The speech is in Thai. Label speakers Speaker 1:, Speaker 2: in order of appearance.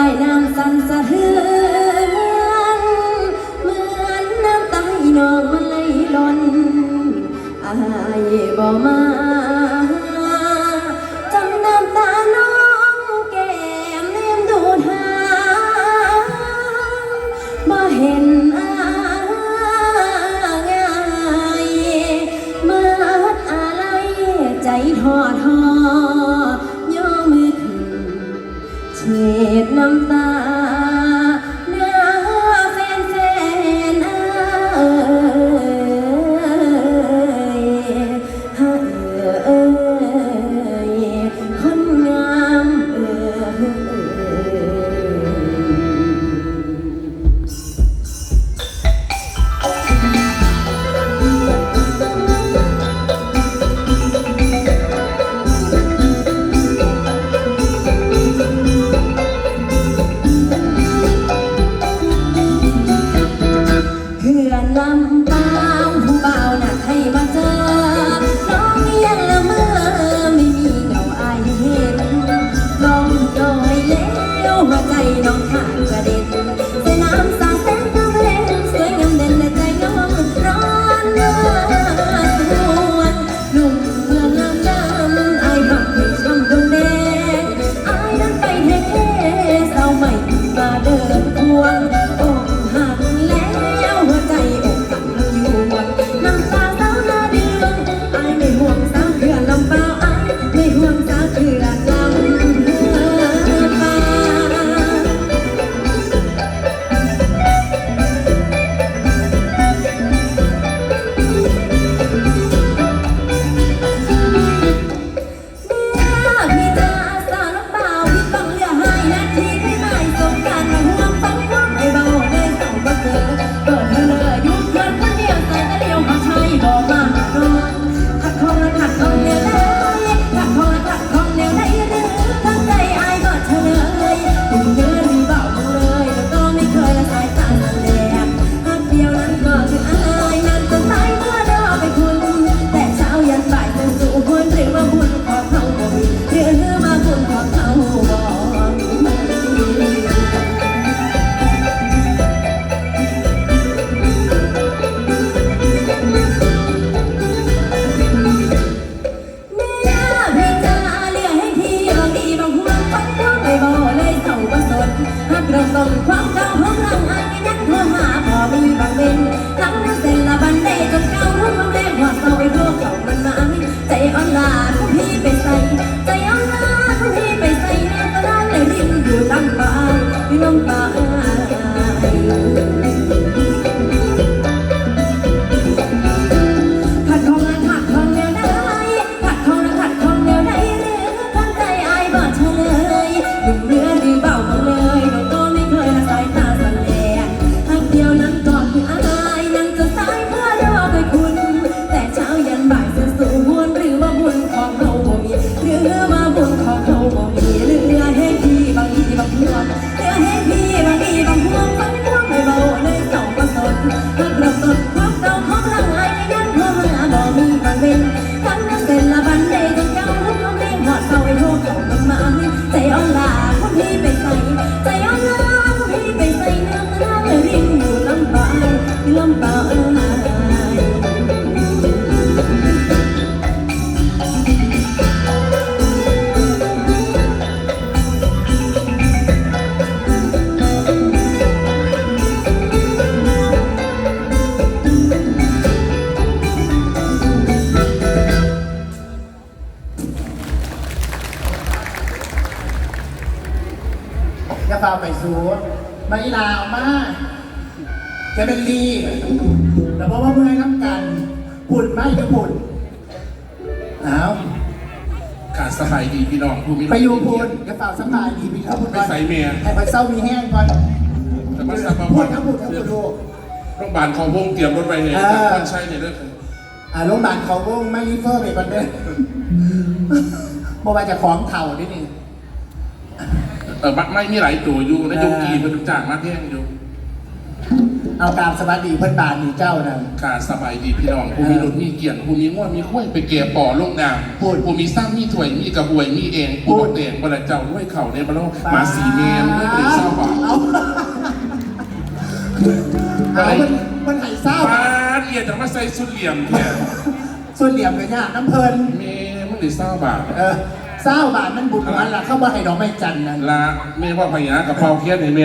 Speaker 1: ายน้ำสั่นสะเทือนเหมือนน้ำตายนองมัไหลหล่นอายบ่มา ilang paa, ilang paa. ฟ้าไปสูดมาอีลาเอามาจะเป็นดีแต่เพราะว่าเมื่อยน้ำกันปุ่นไม่จะปุ่นหนาวขาดสบา
Speaker 2: ย
Speaker 3: ดีพี่น้องผู้มี
Speaker 2: ไปอยู่ปุ่นกระเป๋าสบายดีพี่น้อง
Speaker 3: ไปใส่เมีย
Speaker 2: ให้ไปเศร้ามีแห้งก่อน
Speaker 3: แต่มันสับ
Speaker 2: ปะร
Speaker 3: ด
Speaker 2: ครับปุ่นครับพุ่นดู
Speaker 3: โรงพยาบาลของวงเตรียมรถไปเนี่ยท่นใช้เนี่ยเรื่อง
Speaker 2: อ่าโรงพยาบาลของวงไม่รีเฟอร์ไปกันเด้อบอกว่ากของเถ่านี่นี่
Speaker 3: เออมัไม่มีหลายตัวอยู่นะยุงกีมันจากมากแย่งอยู่
Speaker 2: เอาการสวัสดีเพื่อนบานอยู่เจ้านะ
Speaker 3: การสบายดีพี่น้องผู้มีรุ่นมีเกียรติผู้มีง่วงมีข้วยไปเกียป่อลงน้ำผู้มีสร้างมีถวยมีกระหวยมีเองผู้
Speaker 2: ดอก
Speaker 3: เด่นบรเจ้าด้วยเข่าในบรรลุมาสีเมนเมื่อเป็นเศร้าบ่า
Speaker 2: เอามันหายเศร้า
Speaker 3: บ้าเอียดแต่มาใส่สุดเหลี่ยมเนี่ย
Speaker 2: สุดเหลี่ยมเลยเนี่ยน้ำเพลิน
Speaker 3: เมมันหายเศร้าบ่า
Speaker 2: เศร้าบาทมันบุญวันละเข้ามาให้ดอกไม้จันทร์นั่น
Speaker 3: ละเมว่าพญากับเผาเคียนในเม